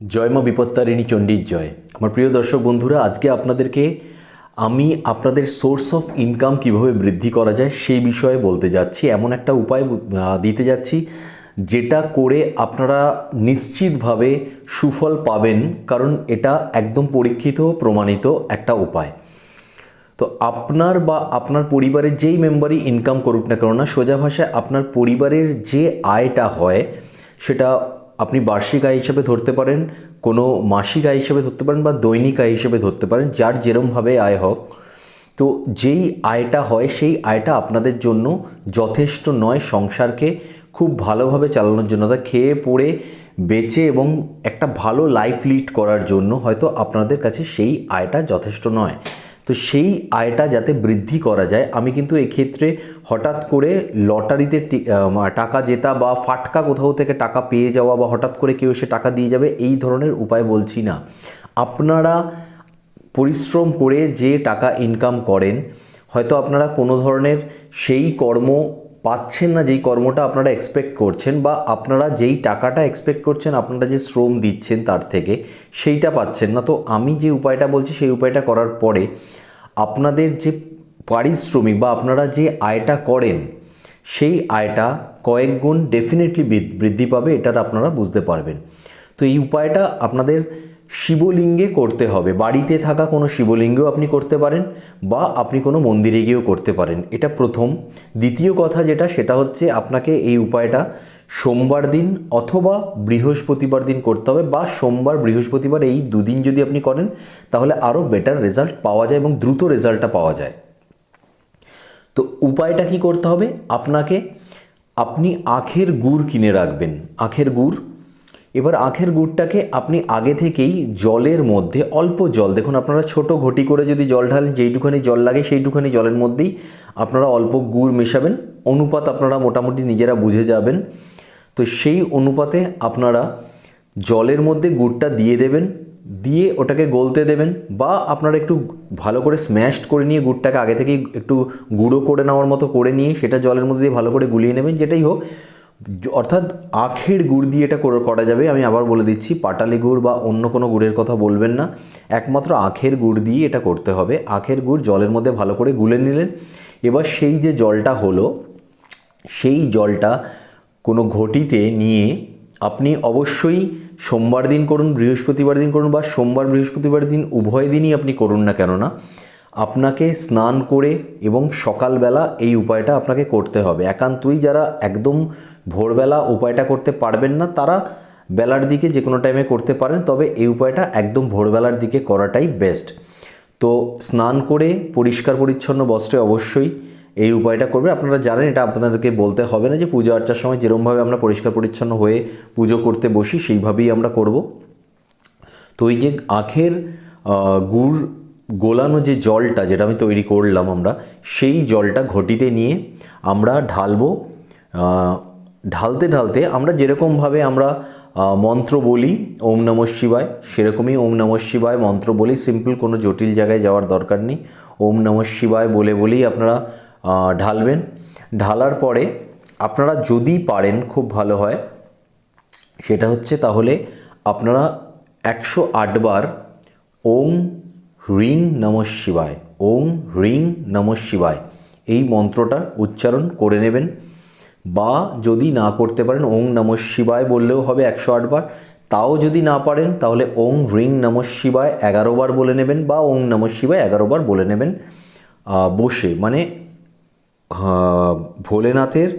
জয় মা বিপত্তারিণী চণ্ডীর জয়। আমার প্রিয় দর্শক বন্ধুরা, আজকে আপনাদেরকে আমি আপনাদের সোর্স অফ ইনকাম কীভাবে বৃদ্ধি করা যায় সেই বিষয়ে বলতে যাচ্ছি। এমন একটা উপায় দিতে যাচ্ছি যেটা করে আপনারা নিশ্চিতভাবে সুফল পাবেন, কারণ এটা একদম পরীক্ষিত, প্রমাণিত একটা উপায়। তো আপনার বা আপনার পরিবারের যেই মেম্বারই ইনকাম করুক না কেননা সোজা ভাষায় আপনার পরিবারের যে আয়টা হয়, সেটা আপনি বার্ষিক আয় হিসেবে ধরতে পারেন, কোনো মাসিক আয় হিসেবে ধরতে পারেন বা দৈনিক আয় হিসেবে ধরতে পারেন, যার যেরমভাবে আয় হোক। তো যেই আয়টা হয়, সেই আয়টা আপনাদের জন্য যথেষ্ট নয় সংসারকে খুব ভালোভাবে চালানোর জন্য। তা খেয়ে, পড়ে, বেঁচে এবং একটা ভালো লাইফ লিড করার জন্য হয়তো আপনাদের কাছে সেই আয়টা যথেষ্ট নয়। তো সেই আয়টা যাতে বৃদ্ধি করা যায়, আমি কিন্তু এক্ষেত্রে হঠাৎ করে লটারিতে টাকা জেতা বা ফাটকা কোথাও থেকে টাকা পেয়ে যাওয়া বা হঠাৎ করে কেউ এসে টাকা দিয়ে যাবে, এই ধরনের উপায় বলছি না। আপনারা পরিশ্রম করে যে টাকা ইনকাম করেন, হয়তো আপনারা কোনো ধরনের সেই কর্ম পাচ্ছেন না যেই কর্মটা আপনারা এক্সপেক্ট করছেন বা আপনারা যেই টাকাটা এক্সপেক্ট করছেন, আপনারা যে শ্রম দিচ্ছেন তার থেকে, সেইটা পাচ্ছেন না। তো আমি যে উপায়টা বলছি, সেই উপায়টা করার পরে আপনাদের যে পারিশ্রমিক বা আপনারা যে আয়টা করেন, সেই আয়টা কয়েক গুণ ডেফিনেটলি বৃদ্ধি পাবে, এটার আপনারা বুঝতে পারবেন। তো এই উপায়টা আপনাদের শিবলিঙ্গে করতে হবে। বাড়িতে থাকা কোনো শিবলিঙ্গেও আপনি করতে পারেন বা আপনি কোনো মন্দিরে গিয়েও করতে পারেন। এটা প্রথম। দ্বিতীয় কথা যেটা, সেটা হচ্ছে আপনাকে এই উপায়টা সোমবার দিন অথবা বৃহস্পতিবার দিন করতে হবে বা সোমবার, বৃহস্পতিবার এই দুদিন যদি আপনি করেন, তাহলে আরও বেটার রেজাল্ট পাওয়া যায় এবং দ্রুত রেজাল্টটা পাওয়া যায়। তো উপায়টা কি করতে হবে? আপনাকে, আপনি আখের গুড় কিনে রাখবেন। আখের গুড় এবার আখের গুড়টাকে আপনি আগে থেকেই জলের মধ্যে অল্প জল, দেখুন আপনারা ছোট ঘটি করে যদি জল ঢালেন, যেইটুখানি জল লাগে সেইটুখানি জলের মধ্যেই আপনারা অল্প গুড় মেশাবেন, অনুপাত আপনারা মোটামুটি নিজেরা বুঝে যাবেন। তো সেই অনুপাতে আপনারা জলের মধ্যে গুড়টা দিয়ে দেবেন, দিয়ে ওটাকে গলতে দেবেন বা আপনারা একটু ভালো করে স্ম্যাশড করে নিয়ে গুড়টাকে আগে থেকেই একটু গুঁড়ো করে নেওয়ার মতো করে নিয়ে সেটা জলের মধ্যে দিয়ে ভালো করে গুলিয়ে নেবেন, যেটাই হোক। অর্থাৎ আখের গুড় দিয়ে এটা করা যাবে। আমি আবার বলে দিচ্ছি, পাটালি গুড় বা অন্য কোনো গুড়ের কথা বলবেন না। একমাত্র আখের গুড় দিয়ে এটা করতে হবে। আখের গুড় জলের মধ্যে ভালো করে গুলে নিলেন। এবার সেই যে জলটা হলো, সেই জলটা কোনো ঘটিতে নিয়ে আপনি অবশ্যই সোমবার দিন করুন, বৃহস্পতিবার দিন করুন বা সোমবার, বৃহস্পতিবার দিন, উভয় দিনই আপনি করুন না কেননা আপনাকে স্নান করে এবং সকালবেলা এই উপায়টা আপনাকে করতে হবে। একান্তই যারা একদম ভোরবেলা উপায়টা করতে পারবেন না, তারা বেলার দিকে যে কোনো টাইমে করতে পারেন, তবে এই উপায়টা একদম ভোরবেলার দিকে করাটাই বেস্ট তো স্নান করে পরিষ্কার পরিচ্ছন্ন বস্ত্রে অবশ্যই এই উপায়টা করবে। আপনারা জানেন, এটা আপনাদেরকে বলতে হবে না যে পুজো আর্চার সময় যেরমভাবে আমরা পরিষ্কার পরিচ্ছন্ন হয়ে পুজো করতে বসি, সেইভাবেই আমরা করব। তো এই যে আখের গুড় গোলানো যে জলটা যেটা আমি তৈরি করলাম আমরা, সেই জলটা ঘটিতে নিয়ে আমরা ঢালবো ঢালতে ঢালতে আমরা যেরকমভাবে আমরা মন্ত্র বলি, ওম নম শিবায়, সেরকমই ওম নম শিবায় মন্ত্র বলি, সিম্পল কোনো জটিল জায়গায় যাওয়ার দরকার নেই। ওম নম শিবায় বলে বলেই আপনারা ঢালবেন। ঢালার পরে আপনারা যদি পারেন, খুব ভালো হয়। সেটা হচ্ছে তাহলে আপনারা একশো আটবার ওং হ্রিং নম শিবায় ওং হ্রিং নম শিবায় এই মন্ত্রটা উচ্চারণ করে নেবেন। বা যদি না করতে পারেন, ওং নম শিবায় বললেও হবে একশো আটবার তাও যদি না পারেন, তাহলে ওং হ্রিং নম শিবায় এগারো বার বলে নেবেন বা ওং নম শিবায় এগারো বার বলে নেবেন। বসে মানে ভোলেনাথের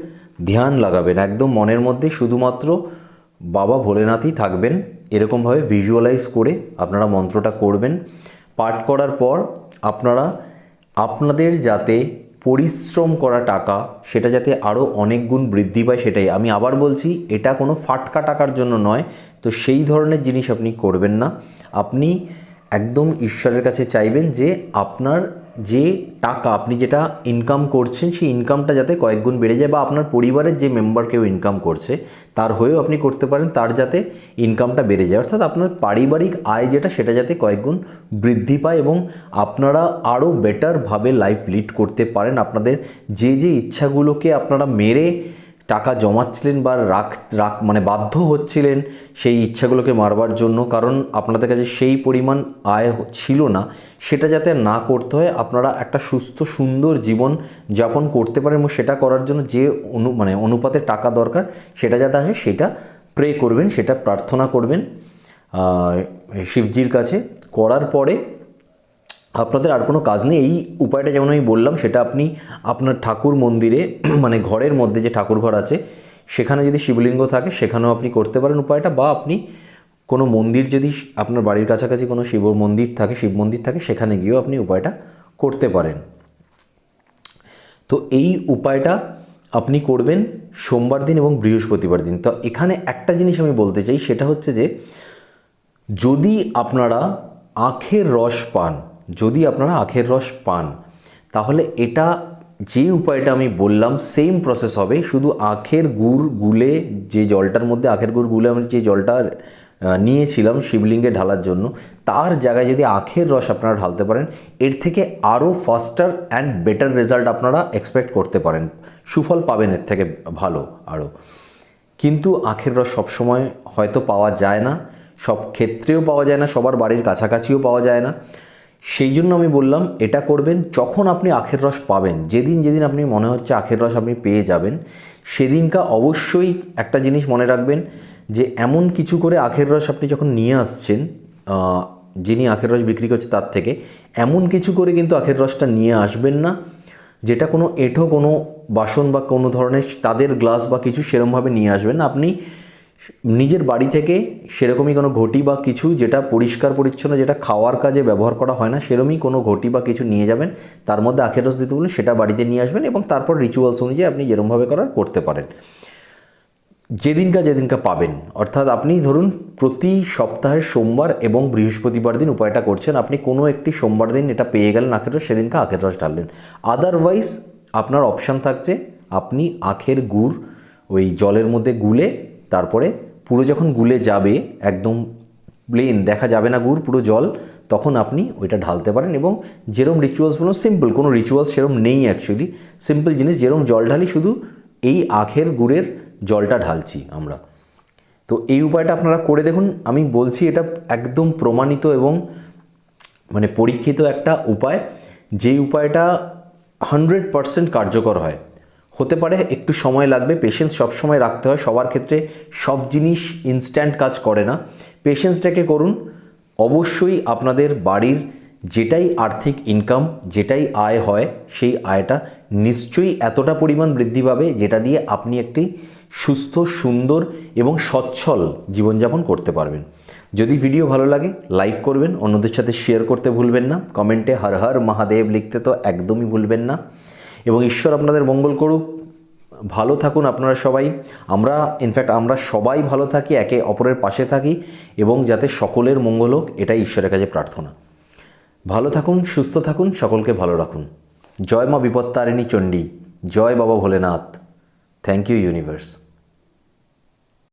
ধ্যান লাগাবেন একদম মনের মধ্যে, শুধুমাত্র বাবা ভোলেনাথই থাকবেন। এরকমভাবে ভিজুয়ালাইজ করে আপনারা মন্ত্রটা করবেন। পাঠ করার পর আপনারা, আপনাদের যাতে পরিশ্রম করা টাকা, সেটা যাতে আরও অনেক গুণ বৃদ্ধি পায় সেটাই। আমি আবার বলছি, এটা কোনো ফাটকা টাকার জন্য নয়। তো সেই ধরনের জিনিস আপনি করবেন না। আপনি একদম ঈশ্বরের কাছে চাইবেন যে আপনার যে টাকা আপনি যেটা ইনকাম করছেন, সেই ইনকামটা যাতে কয়েক গুণ বেড়ে যায় বা আপনার পরিবারের যে মেম্বার কেউ ইনকাম করছে, তার হয়েও আপনি করতে পারেন, তার যাতে ইনকামটা বেড়ে যায়। অর্থাৎ আপনার পারিবারিক আয় যেটা, সেটা যাতে কয়েক গুণ বৃদ্ধি পায় এবং আপনারা আরও বেটারভাবে লাইফ লিড করতে পারেন। আপনাদের যে যে ইচ্ছাগুলোকে আপনারা মেরে টাকা জমাচ্ছিলেন বা রাখ রাখ মানে বাধ্য হচ্ছিলেন সেই ইচ্ছাগুলোকে মারবার জন্য, কারণ আপনাদের কাছে সেই পরিমাণ আয় ছিল না, সেটা যাতে না করতে হয়, আপনারা একটা সুস্থ, সুন্দর জীবন যাপন করতে পারেন এবং সেটা করার জন্য যে অনু মানে অনুপাতে টাকা দরকার, সেটা যাতে আসে, সেটা প্রে করবেন, সেটা প্রার্থনা করবেন। শিবজির কাছে করার পরে আপনাদের আর কোনো কাজ নেই। এই উপায়টা যেমন আমি বললাম, সেটা আপনি আপনার ঠাকুর মন্দিরে মানে ঘরের মধ্যে যে ঠাকুর ঘর আছে, সেখানে যদি শিবলিঙ্গ থাকে, সেখানেও আপনি করতে পারেন উপায়টা। বা আপনি কোনো মন্দির যদি আপনার বাড়ির কাছাকাছি কোনো শিব মন্দির থাকে, শিব মন্দির থাকে, সেখানে গিয়েও আপনি উপায়টা করতে পারেন। তো এই উপায়টা আপনি করবেন সোমবার দিন এবং বৃহস্পতিবার দিন। তো এখানে একটা জিনিস আমি বলতে চাই, সেটা হচ্ছে যে, যদি আপনারা আখের রস পান যদি আপনারা আখের রস পান, তাহলে এটা যে উপায়টা আমি বললাম সেম প্রসেস হবে। শুধু আখের গুড় গুলে যে জলটার মধ্যে আখের গুড় গুলে আমি যে জলটা নিয়েছিলাম শিবলিঙ্গে ঢালার জন্য, তার জায়গায় যদি আখের রস আপনারা ঢালতে পারেন, এর থেকে আরও ফাস্টার অ্যান্ড বেটার রেজাল্ট আপনারা এক্সপেক্ট করতে পারেন। সুফল পাবেন এর থেকে ভালো আরও কিন্তু আখের রস সবসময় হয়তো পাওয়া যায় না, সব ক্ষেত্রেও পাওয়া যায় না, সবার বাড়ির কাছাকাছিও পাওয়া যায় না। সেই জন্য আমি বললাম, এটা করবেন যখন আপনি আখের রস পাবেন। যেদিন যেদিন আপনি, মনে হচ্ছে আখের রস আপনি পেয়ে যাবেন, সেদিনকা অবশ্যই একটা জিনিস মনে রাখবেন যে, এমন কিছু করে আখের রস আপনি যখন নিয়ে আসছেন যিনি আখের রস বিক্রি করছে তার থেকে, এমন কিছু করে কিন্তু আখের রসটা নিয়ে আসবেন না, যেটা কোনো এঁঠো, কোনো বাসন বা কোনো ধরনের তাদের গ্লাস বা কিছু সেরমভাবে নিয়ে আসবেন না। আপনি নিজের বাড়ি থেকে সেরকমই কোনো ঘটি বা কিছু যেটা পরিষ্কার, পরিচ্ছন্ন, যেটা খাওয়ার কাজে ব্যবহার করা হয় না, সেরমই কোনো ঘটি বা কিছু নিয়ে যাবেন। তার মধ্যে আখের রস দিতে বলুন সেটা বাড়িতে নিয়ে আসবেন এবং তারপর রিচুয়ালস অনুযায়ী আপনি যেরমভাবে করার করতে পারেন। যেদিনকা যেদিনকা পাবেন। অর্থাৎ আপনি ধরুন প্রতি সপ্তাহের সোমবার এবং বৃহস্পতিবার দিন উপায়টা করছেন, আপনি কোনো একটি সোমবার দিন এটা পেয়ে গেলেন আখের রস সেদিনকে আখের রস ঢাললেন। আদারওয়াইজ আপনার অপশান থাকছে, আপনি আখের গুড় ওই জলের মধ্যে গুলে তারপরে পুরো যখন গুলে যাবে, একদম প্লেন দেখা যাবে না গুড়, পুরো জল, তখন আপনি ওইটা ঢালতে পারেন এবং যেরম রিচুয়ালস বলুন সিম্পল কোনো রিচুয়ালস সেরম নেই অ্যাকচুয়ালি সিম্পল জিনিস, যেরম জল ঢালি, শুধু এই আখের গুড়ের জলটা ঢালছি আমরা। তো এই উপায়টা আপনারা করে দেখুন। আমি বলছি এটা একদম প্রমাণিত এবং মানে পরীক্ষিত একটা উপায়। যেই উপায়টা হান্ড্রেড পারসেন্ট কার্যকর হয়। হতে পারে, একটু সময় লাগবে। পেশেন্স সবসময় রাখতে হয়। সবার ক্ষেত্রে সব জিনিস ইনস্ট্যান্ট কাজ করে না। পেশেন্সটাকে করুন। অবশ্যই আপনাদের বাড়ির যেটাই আর্থিক ইনকাম যেটাই আয় হয়, সেই আয়টা নিশ্চয়ই এতটা পরিমাণ বৃদ্ধি পাবে, যেটা দিয়ে আপনি একটি সুস্থ, সুন্দর এবং সচ্ছল জীবনযাপন করতে পারবেন। যদি ভিডিও ভালো লাগে লাইক করবেন। অন্যদের সাথে শেয়ার করতে ভুলবেন না। কমেন্টে হর হর মহাদেব লিখতে তো একদমই ভুলবেন না। এবং ঈশ্বর আপনাদের মঙ্গল করুক। ভালো থাকুন আপনারা সবাই। আমরা ইনফ্যাক্ট আমরা সবাই ভালো থাকি, একে অপরের পাশে থাকি এবং যাতে সকলের মঙ্গল হোক, এটাই ঈশ্বরের কাছে প্রার্থনা। ভালো থাকুন, সুস্থ থাকুন, সকলকে ভালো রাখুন। জয় মা বিপত্তারিণী চণ্ডী, জয় বাবা ভোলেনাথ। Thank you universe